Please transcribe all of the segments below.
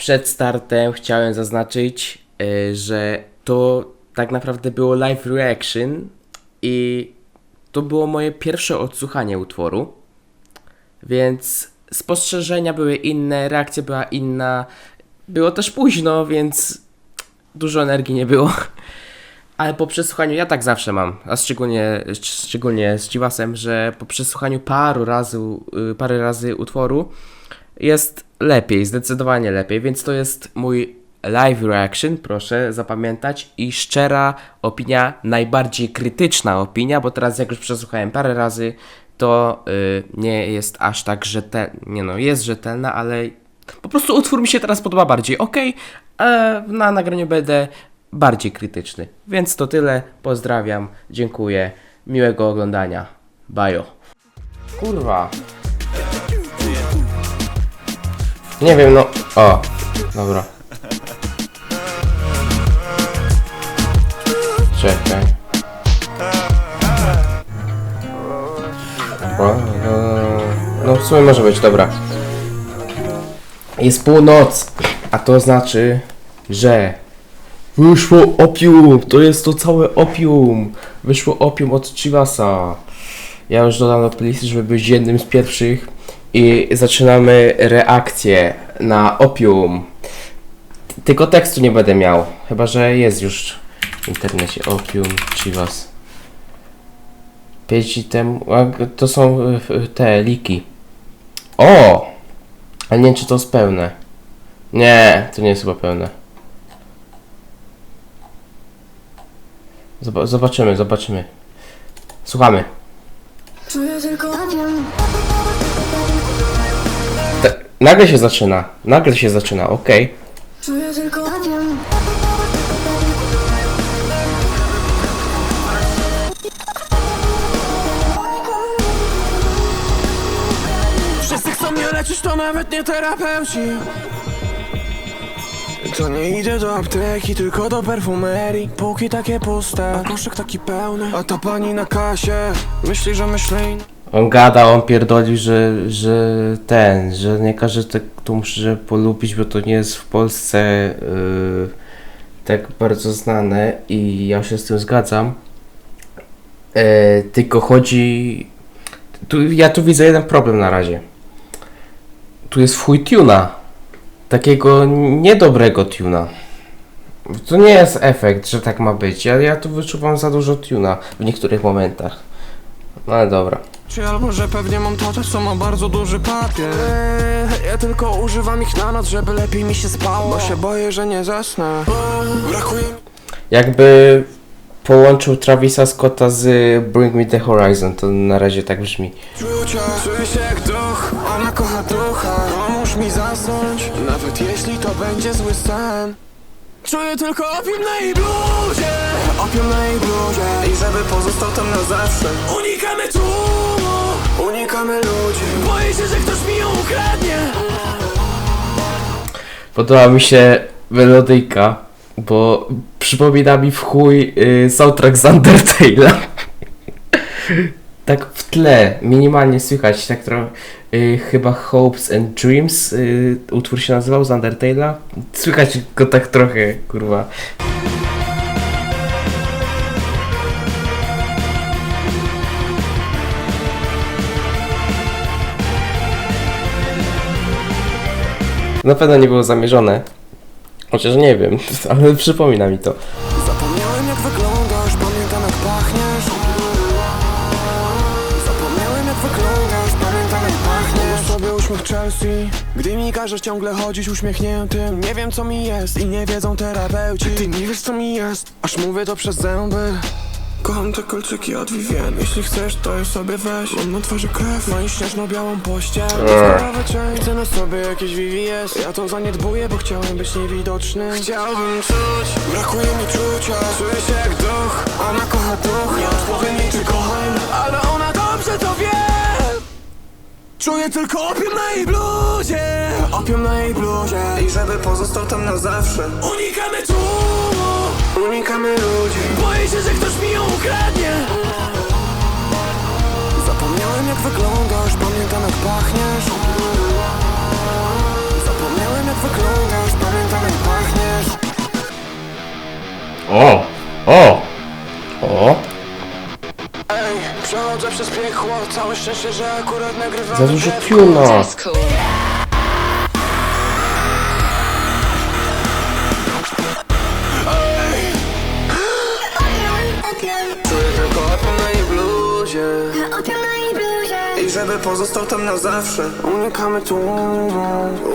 przed startem chciałem zaznaczyć, y, że to tak naprawdę było live reaction i to było moje pierwsze odsłuchanie utworu. Więc spostrzeżenia były inne, reakcja była inna. Było też późno, więc dużo energii nie było. Ale po przesłuchaniu, ja tak zawsze mam, a szczególnie, szczególnie z Chivasem, że po przesłuchaniu paru razy, parę razy utworu jest lepiej, zdecydowanie lepiej, więc to jest mój live reaction, proszę zapamiętać i szczera opinia, najbardziej krytyczna opinia, bo teraz jak już przesłuchałem parę razy, to y, nie jest aż tak rzetelna, nie no, jest rzetelna, ale po prostu utwór mi się teraz podoba bardziej, ok, a na nagraniu będę bardziej krytyczny. Więc to tyle, pozdrawiam, dziękuję, miłego oglądania, bajo. Kurwa. Nie wiem, no. O, dobra. Czekaj. No, no w sumie może być, dobra. Jest północ, a to znaczy, że wyszło opium, to jest to całe opium. Wyszło opium od Chivasa. Ja już dodam do playlisty, żeby być jednym z pierwszych i zaczynamy reakcję na opium. Tylko tekstu nie będę miał, chyba że jest już w internecie opium Chivas. 5 temu, a, to są y, te liki. O! Ale nie wiem czy to jest pełne. Nie, to nie jest chyba pełne. Zob- zobaczymy, zobaczymy. Słuchamy. Czuję tylko opium nagle się zaczyna. Nagle się zaczyna, okej. Czuję tylko opium Wszyscy chcą mnie leczyć, to nawet nie terapeuci To nie idę do apteki, tylko do perfumerii Półki takie puste, a koszyk taki pełny A ta pani na kasie myśli, że myślej On gada, on pierdoli, że, że ten, że nie każdy tak tu muszę polubić, bo to nie jest w Polsce yy, tak bardzo znane i ja się z tym zgadzam. Yy, tylko chodzi... Tu, ja tu widzę jeden problem na razie. Tu jest chuj tuna. Takiego niedobrego tuna. To nie jest efekt, że tak ma być. Ja, ja tu wyczuwam za dużo tuna w niektórych momentach. No ale dobra. Czy albo, że pewnie mam tatę, co ma bardzo duży papier? Eee, Ja tylko używam ich na noc, żeby lepiej mi się spało. Bo się boję, że nie zasnę. Brakuje mi Jakby połączył Travisa Scotta z Bring Me The Horizon, to na razie tak brzmi. Czucia, czuję się jak duch, ona kocha ducha. Pomóż mi zasnąć, nawet jeśli to będzie zły sen Czuję tylko opium na jej bluzie. Opium na jej bluzie. I żeby pozostał tam na zawsze. Unikamy tłumu. Unikamy ludzi. Boję się, że ktoś mi ją ukradnie. Podoba mi się melodyjka, bo przypomina mi w chuj y, soundtrack z Undertale'a. tak w tle, minimalnie słychać, tak trochę, y, chyba Hopes and Dreams, y, utwór się nazywał z Undertale'a. Słychać go tak trochę, kurwa. Na pewno nie było zamierzone. Chociaż nie wiem, ale przypomina mi to. Chelsea. Gdy mi każesz ciągle chodzić uśmiechniętym Nie wiem co mi jest i nie wiedzą terapeuci. Ty nie wiesz co mi jest, aż mówię to przez zęby. Kocham te kolczyki od Vivien Jeśli chcesz, to je sobie weź. Mam na twarzy krew, ma i śnieżno-białą pościel. Cień, chcę na sobie jakieś VVS Ja to zaniedbuję, bo chciałem być niewidoczny. Chciałbym czuć, brakuje mi czucia. Czuję się jak duch, ona kocha duch. Nie odpowie mi, czy kocham Ale ona Czuję tylko opium na jej bluzie. Opium na jej bluzie. I żeby pozostał tam na zawsze. Unikamy tu Unikamy ludzi. Boję się, że ktoś mi ją ukradnie. Zapomniałem jak wyglądasz. Pamiętam jak pachniesz. Zapomniałem jak wyglądasz. Pamiętam jak pachniesz. O! O! O! Całe szczęście, że akurat nagrywamy Za dużo cool. Czuję tylko opium na jej bluzie Opium na jej bluzie. I żeby pozostał tam na zawsze. Unikamy tłumu,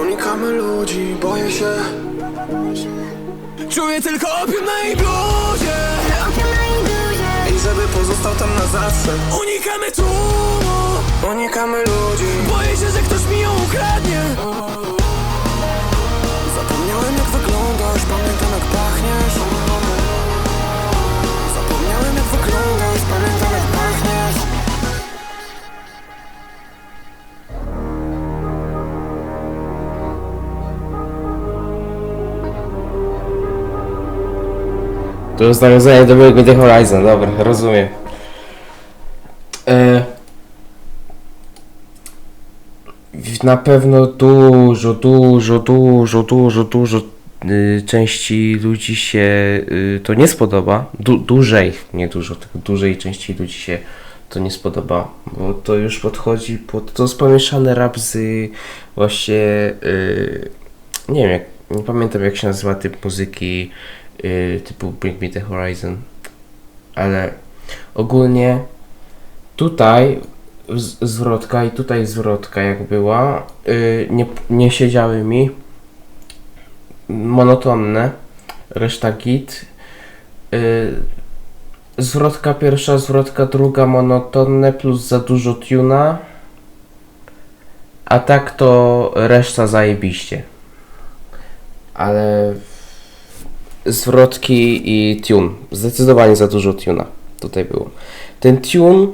unikamy ludzi Boję się. Czuję tylko opium na jej bluzie żeby pozostał tam na zawsze. Unikamy tłumu, unikamy ludzi. Boję się, że ktoś mi ją ukradnie. Zapomniałem jak wyglądasz, pamiętam To jest nawiązanie do byłego The Horizon, dobra, rozumiem. E, na pewno dużo, dużo, dużo, dużo, dużo y, części ludzi się y, to nie spodoba. Du, dłużej, nie dużo, tylko dużej części ludzi się to nie spodoba, bo to już podchodzi pod to jest pomieszany rap z właśnie y, nie wiem, jak, nie pamiętam jak się nazywa typ muzyki y, typu Bring Me The Horizon, ale ogólnie tutaj zwrotka i tutaj zwrotka jak była, y, nie, nie siedziały mi, monotonne, reszta git, y, zwrotka pierwsza, zwrotka druga monotonne plus za dużo tuna, a tak to reszta zajebiście. Ale zwrotki i tune. Zdecydowanie za dużo tuna tutaj było. Ten tune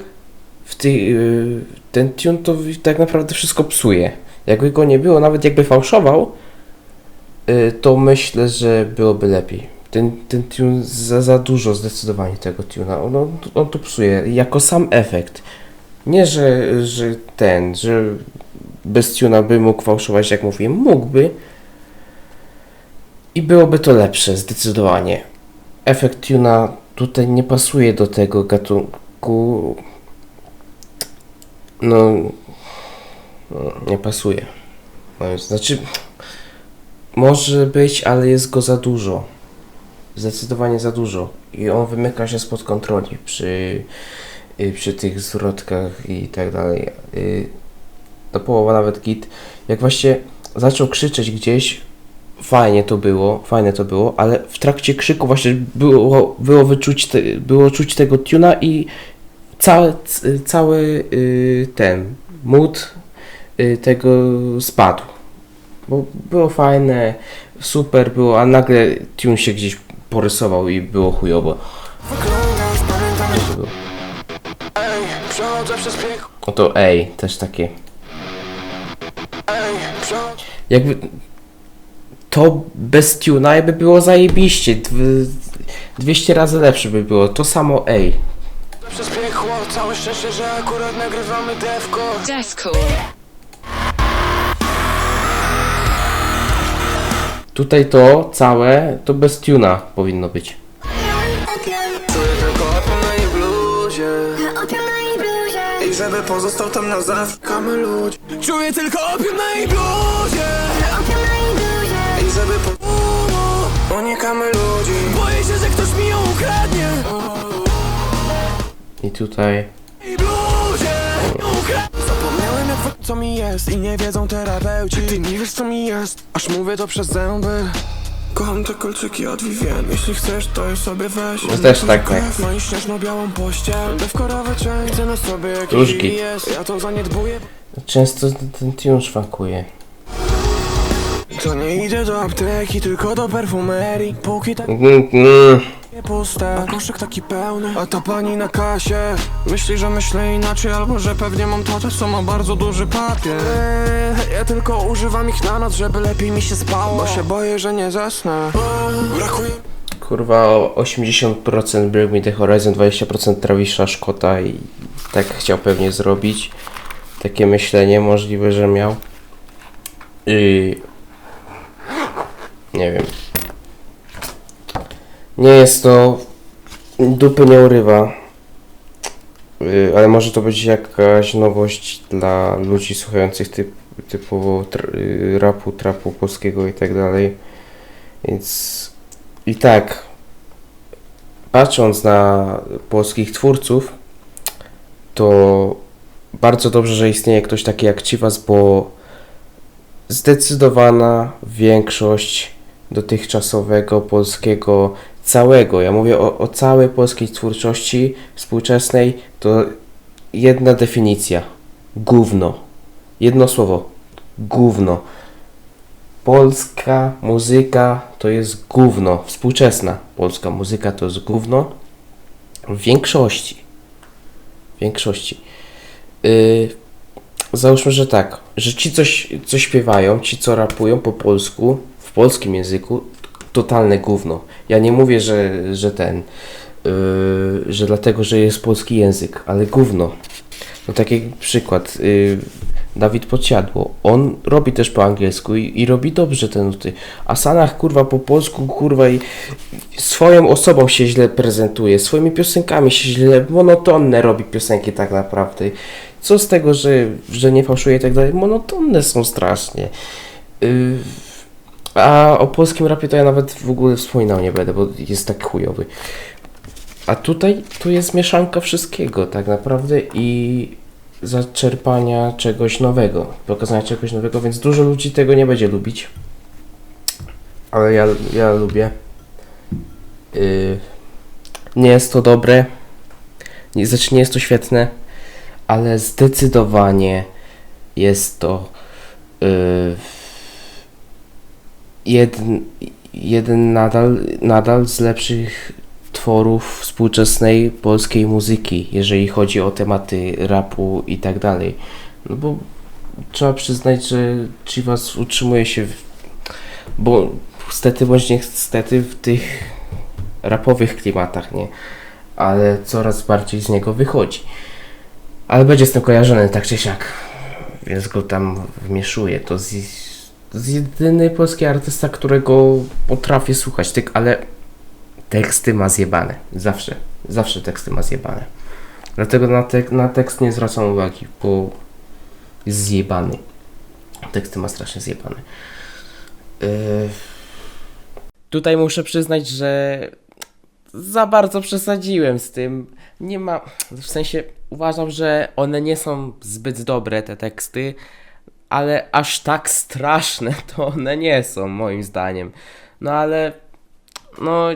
w tej, yy, ten tune to tak naprawdę wszystko psuje. Jakby go nie było, nawet jakby fałszował, yy, to myślę, że byłoby lepiej. Ten, ten tune za, za dużo zdecydowanie tego tuna. On, on, on to psuje jako sam efekt. Nie, że, że ten, że bez tuna by mógł fałszować, jak mówiłem, mógłby, i byłoby to lepsze, zdecydowanie. Efekt tuna tutaj nie pasuje do tego gatunku. No, no nie pasuje. Moim- Znaczy, może być, ale jest go za dużo. Zdecydowanie za dużo. I on wymyka się spod kontroli przy, y, przy tych zwrotkach i tak dalej. Y, Do połowa nawet git. Jak właśnie zaczął krzyczeć gdzieś, fajnie to było, fajne to było, ale w trakcie krzyku właśnie było, było wyczuć, te, było czuć tego tuna i cały, cały ten mood y, tego spadł. Bo było fajne, super było, a nagle tune się gdzieś porysował i było chujowo. Wyglądasz, pamiętam jak To było. Ej, przechodzę przez piekło No ej, też takie. Jakby to bez tuna jakby było zajebiście. Dw- 200 razy lepsze by było. To samo ej. przez piekło Całe szczęście, że akurat nagrywamy devko That's cool. Tutaj to całe to bez tuna powinno być. Czuję tylko opium na jej bluzie Opium na jej bluzie I żeby pozostał tam na zawsze Kamy ludzi Czuję tylko opium na jej bluzie Opium na jej bluzie I żeby po... Unikamy ludzi. Boję się, że ktoś mi ją ukradnie. I tutaj I bluzie Zapomniałem jak co mi jest I nie wiedzą terapeuci. Ty nie wiesz co mi jest Aż mówię to przez zęby. Kocham te kolczyki od Vivien. Jeśli chcesz to je sobie weź. No też tak, Krew, tak. I śnieżno-białą pościel. Dewkorowy część Chcę na sobie jakiś jest. Ja to zaniedbuję. Często ten tune szwankuje. To nie idę do apteki, tylko do perfumerii Póki tak mm. nie puste, a koszyk taki pełny A ta pani na kasie Myśli, że myślę inaczej Albo, że pewnie mam tatę, co ma bardzo duży papier eee, Ja tylko używam ich na noc, żeby lepiej mi się spało Bo się boję, że nie zasnę Brakuje Kurwa o 80% Bring Me The Horizon, 20% Travisza Szkota i tak chciał pewnie zrobić. Takie myślenie możliwe, że miał. I nie wiem. Nie jest to dupy nie urywa. Y, ale może to być jakaś nowość dla ludzi słuchających typ, typu tr, y, rapu, trapu polskiego i tak dalej. Więc i tak, patrząc na polskich twórców, to bardzo dobrze, że istnieje ktoś taki jak Chivas, bo zdecydowana większość dotychczasowego polskiego całego, ja mówię o, o całej polskiej twórczości współczesnej, to jedna definicja. Gówno. Jedno słowo. Gówno. Polska muzyka to jest gówno. Współczesna polska muzyka to jest gówno. W większości. W większości. Yy, załóżmy, że tak, że ci coś, co śpiewają, ci co rapują po polsku, w polskim języku, totalne gówno. Ja nie mówię, że, że ten, yy, że dlatego, że jest polski język, ale gówno. No taki przykład, yy, Dawid Podsiadło, on robi też po angielsku i, i robi dobrze te nuty, a Sanach kurwa po polsku kurwa i swoją osobą się źle prezentuje, swoimi piosenkami się źle, monotonne robi piosenki tak naprawdę. Co z tego, że, że nie fałszuje i tak dalej, monotonne są strasznie. Yy, a o polskim rapie to ja nawet w ogóle wspominał nie będę, bo jest tak chujowy. A tutaj tu jest mieszanka wszystkiego tak naprawdę i zaczerpania czegoś nowego, pokazania czegoś nowego, więc dużo ludzi tego nie będzie lubić. Ale ja, ja lubię. Yy, nie jest to dobre, nie, znaczy nie jest to świetne, ale zdecydowanie jest to yy, jeden, jeden nadal, nadal z lepszych tworów współczesnej polskiej muzyki, jeżeli chodzi o tematy rapu i tak dalej. No bo trzeba przyznać, że Chivas utrzymuje się, w, bo stety bądź niestety w tych rapowych klimatach, nie? Ale coraz bardziej z niego wychodzi. Ale będzie z tym kojarzony tak czy siak, więc go tam wmieszuję. To z, z jedyny polski artysta, którego potrafię słuchać, tyk, ale teksty ma zjebane. Zawsze, zawsze teksty ma zjebane. Dlatego na, tek- na tekst nie zwracam uwagi, bo jest zjebany. Teksty ma strasznie zjebane. Yy... Tutaj muszę przyznać, że za bardzo przesadziłem z tym. Nie ma. W sensie uważam, że one nie są zbyt dobre, te teksty, ale aż tak straszne to one nie są, moim zdaniem. No ale. No.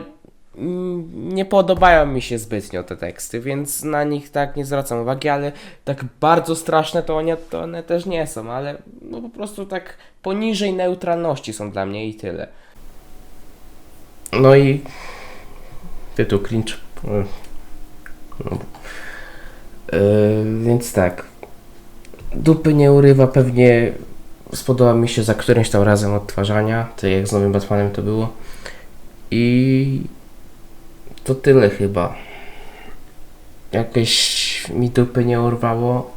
Nie podobają mi się zbytnio te teksty, więc na nich tak nie zwracam uwagi, ale tak bardzo straszne to one, to one też nie są, ale no po prostu tak poniżej neutralności są dla mnie i tyle. No i tytuł cringe. Mm. No. Yy, więc tak. Dupy nie urywa pewnie spodoba mi się za którymś tam razem odtwarzania, tak jak z nowym Batmanem to było. I to tyle chyba. Jakieś mi dupy nie urwało.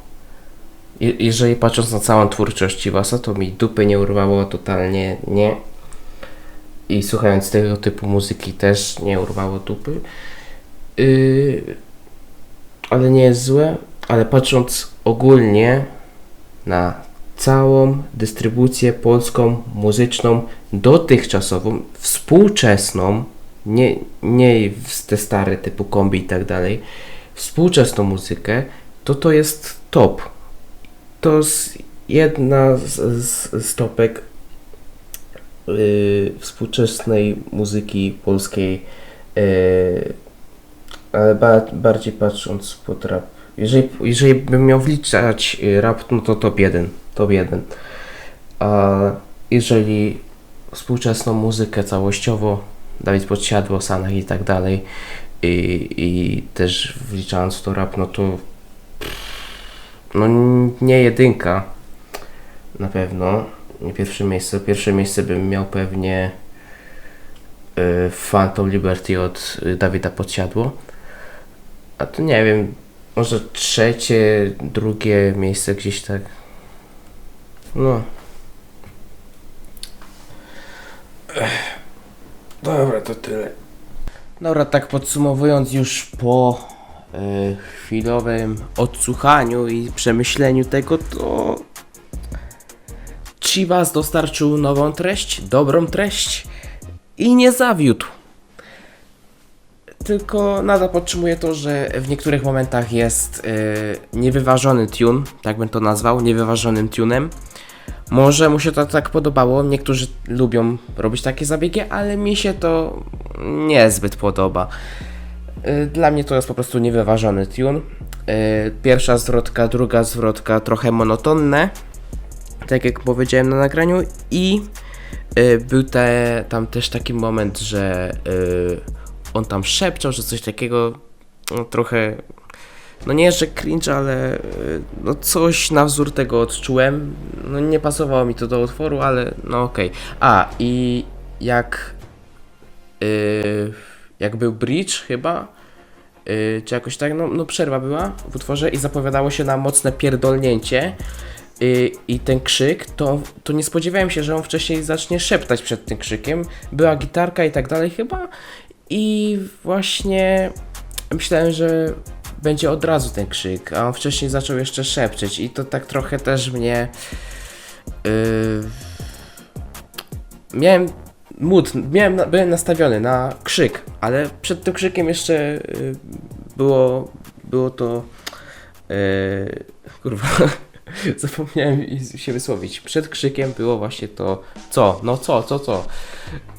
Je- jeżeli patrząc na całą twórczość Chivasa, to mi dupy nie urwało totalnie nie. I słuchając tego typu muzyki też nie urwało dupy. Yy, ale nie jest złe. Ale patrząc ogólnie na całą dystrybucję polską, muzyczną, dotychczasową, współczesną, nie, nie te stare typu kombi i tak dalej, współczesną muzykę, to to jest top. To jest jedna z, z, topek yy, współczesnej muzyki polskiej, yy, ale ba, bardziej patrząc pod rap. Jeżeli, jeżeli bym miał wliczać y, rap, no to top 1, top 1. A jeżeli współczesną muzykę całościowo, Dawid Podsiadło, Sanach i tak dalej, i, i też wliczając to rap, no to no nie jedynka na pewno, nie pierwsze miejsce. Pierwsze miejsce bym miał pewnie y, Phantom Liberty od y, Dawida Podsiadło. A to nie wiem, może trzecie, drugie miejsce gdzieś tak. No. Ech. Dobra, to tyle. Dobra, tak podsumowując już po e, chwilowym odsłuchaniu i przemyśleniu tego, to Chivas dostarczył nową treść, dobrą treść i nie zawiódł. Tylko nadal podtrzymuję to, że w niektórych momentach jest e, niewyważony tune, tak bym to nazwał, niewyważonym tunem. Może mu się to tak podobało, niektórzy lubią robić takie zabiegi, ale mi się to niezbyt podoba. Y, Dla mnie to jest po prostu niewyważony tune. Y, Pierwsza zwrotka, druga zwrotka trochę monotonne, tak jak powiedziałem na nagraniu i y, był te, tam też taki moment, że on tam szepczał, że coś takiego no, trochę no nie, że cringe, ale y, no coś na wzór tego odczułem. No nie pasowało mi to do utworu, ale no okej. A i jak y, jak był bridge chyba, y, czy jakoś tak, no, no przerwa była w utworze i zapowiadało się na mocne pierdolnięcie. y, I ten krzyk, to, to nie spodziewałem się, że on wcześniej zacznie szeptać przed tym krzykiem. Była gitarka i tak dalej chyba. I właśnie myślałem, że będzie od razu ten krzyk, a on wcześniej zaczął jeszcze szepczeć i to tak trochę też mnie... Yy, miałem mód, miałem, byłem nastawiony na krzyk, ale przed tym krzykiem jeszcze yy, było, było to... Yy, kurwa, zapomniałem się wysłowić. Przed krzykiem było właśnie to co, no co, co, co.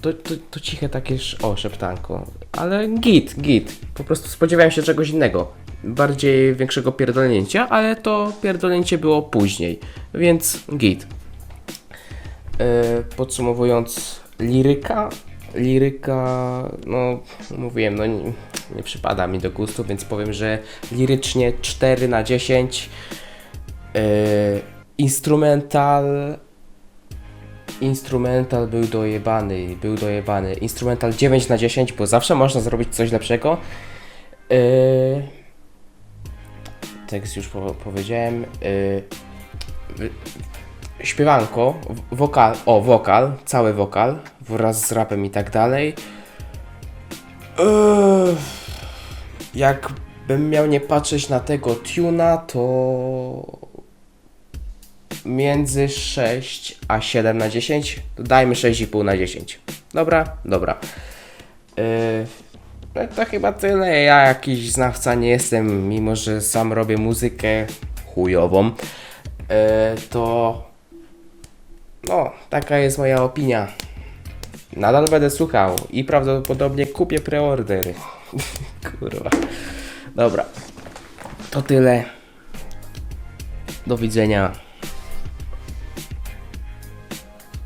To, to, to ciche takie, o, szeptanko. Ale git, git. Po prostu spodziewałem się czegoś innego. Bardziej większego pierdolnięcia, ale to pierdolnięcie było później. Więc git. Yy, podsumowując, liryka. Liryka, no mówiłem, no nie, nie przypada mi do gustu, więc powiem, że lirycznie 4 na 10. Yy, instrumental Instrumental był dojebany, był dojebany. Instrumental 9 na 10, bo zawsze można zrobić coś lepszego. Yy... Tekst już po powiedziałem. Yy... Śpiewanko, wokal, o wokal, cały wokal, wraz z rapem i tak dalej. Yy... Jakbym miał nie patrzeć na tego tuna, to między 6 a 7 na 10, to dajmy 6,5 na 10. Dobra? Dobra. Yy, no to chyba tyle. Ja jakiś znawca nie jestem, mimo że sam robię muzykę chujową. Yy, to no, taka jest moja opinia. Nadal będę słuchał i prawdopodobnie kupię preordery. Kurwa. Dobra. To tyle. Do widzenia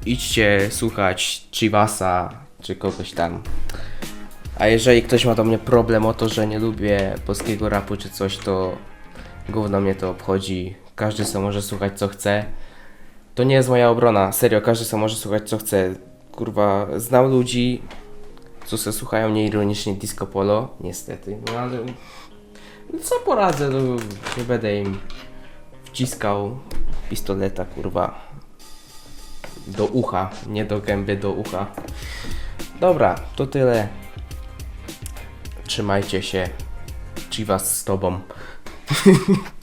idźcie słuchać Chivasa czy kogoś tam. A jeżeli ktoś ma do mnie problem o to, że nie lubię polskiego rapu czy coś, to gówno mnie to obchodzi. Każdy sobie może słuchać co chce. To nie jest moja obrona, serio, każdy sobie może słuchać co chce. Kurwa, znam ludzi, co se słuchają nieironicznie disco polo, niestety. No ale co poradzę, no, nie będę im wciskał pistoleta, kurwa do ucha, nie do gęby, do ucha. Dobra, to tyle. Trzymajcie się. Chivas z tobą.